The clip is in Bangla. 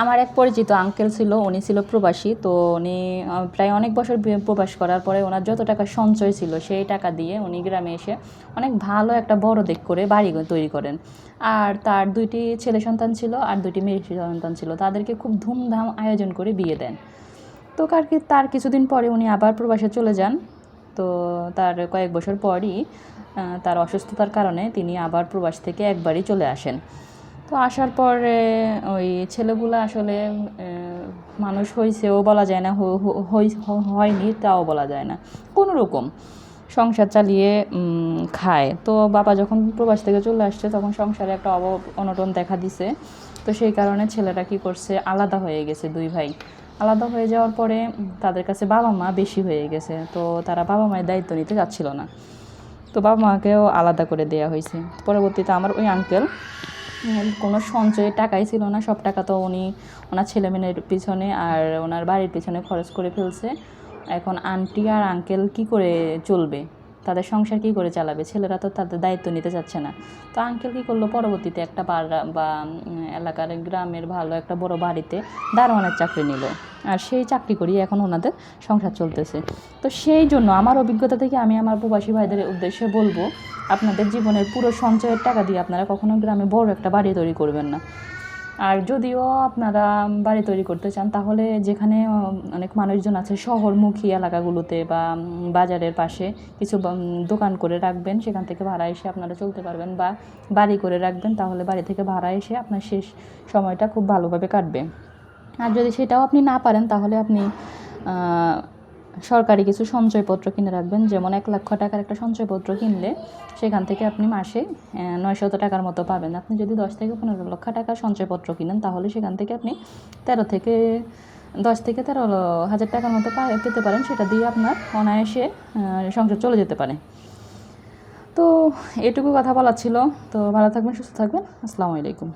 আমার এক পরিচিত আঙ্কেল ছিল, উনি ছিল প্রবাসী, তো উনি প্রায় অনেক বছর প্রবাস করার পরে ওনার যত টাকা সঞ্চয় ছিল সেই টাকা দিয়ে উনি গ্রামে এসে অনেক ভালো একটা বড় দিক করে বাড়ি তৈরি করেন। আর তার দুইটি ছেলে সন্তান ছিল আর দুইটি মেয়ে সন্তান ছিল। তাদেরকে খুব ধুমধাম আয়োজন করে বিয়ে দেন। তো কার কি, তার কিছুদিন পরে উনি আবার প্রবাসে চলে যান। তো তার কয়েক বছর পরই তার অসুস্থতার কারণে তিনি আবার প্রবাস থেকে একবারই চলে আসেন। তো আসার পরে ওই ছেলেগুলো আসলে মানুষ হয়েছেও বলা যায় না হয়নি, তাও বলা যায় না। কোনো রকম সংসার চালিয়ে খায়। তো বাবা যখন প্রবাস থেকে চলে আসছে, তখন সংসারে একটা অভাব অনটন দেখা দিছে। তো সেই কারণে ছেলেরা কি করছে, আলাদা হয়ে গেছে দুই ভাই। আলাদা হয়ে যাওয়ার পরে তাদের কাছে বাবা মা বেশি হয়ে গেছে, তো তারা বাবা মায়ের দায়িত্ব নিতে যাচ্ছিল না। তো বাবা মাকেও আলাদা করে দেওয়া হয়েছে। পরবর্তীতে আমার ওই আঙ্কেল কোনো সঞ্চয়ের টাকাই ছিল না, সব টাকা তো উনি ওনার ছেলে মেয়ের পিছনে আর ওনার বাড়ির পিছনে খরচ করে ফেলছে। এখন আন্টি আর আঙ্কেল কি করে চলবে? তাদের সংসার কি করে চালাবে? ছেলেরা তো তাদের দায়িত্ব নিতে চাচ্ছে না। তো আঙ্কেল কি করল? পরবর্তীতে একটা পাড়া বা এলাকার গ্রামের ভালো একটা বড় বাড়িতে দারোয়ানের চাকরি নিল। আর সেই চাকরি করেই এখন ওনাদের সংসার চলতেছে। তো সেই জন্য আমার অভিজ্ঞতা থেকে আমি আমার প্রবাসী ভাইদের উদ্দেশ্যে বলব আপনাদের জীবনের পুরো সঞ্চয়ের টাকা দিয়ে আপনারা কখনো গ্রামে বড় একটা বাড়ি তৈরি করবেন না। আর যদিও আপনারা বাড়ি তৈরি করতে চান, তাহলে যেখানে অনেক মানুষজন আছে শহরমুখী এলাকাগুলোতে বা বাজারের পাশে কিছু দোকান করে রাখবেন, সেখান থেকে ভাড়া এসে আপনারা চলতে পারবেন বা বাড়ি করে রাখবেন, তাহলে বাড়ি থেকে ভাড়া এসে আপনার শেষ সময়টা খুব ভালোভাবে কাটবে। আর যদি সেটাও আপনি না পারেন, তাহলে আপনি সরকারি কিছু সঞ্চয়পত্র কিনে রাখবেন, যেমন এক লক্ষ টাকার একটা সঞ্চয়পত্র কিনলে সেখান থেকে আপনি মাসে নয়শত টাকার মতো পাবেন। আপনি যদি দশ থেকে পনেরো লক্ষ টাকার সঞ্চয়পত্র কিনেন, তাহলে সেখান থেকে আপনি তেরো থেকে, দশ থেকে তেরো হাজার টাকার মতো পেতে পারেন। সেটা দিয়ে আপনার অনায়াসে সংসার চলে যেতে পারে। তো এটুকু কথা বলার ছিল। তো ভালো থাকবেন, সুস্থ থাকবেন। আসসালামু আলাইকুম।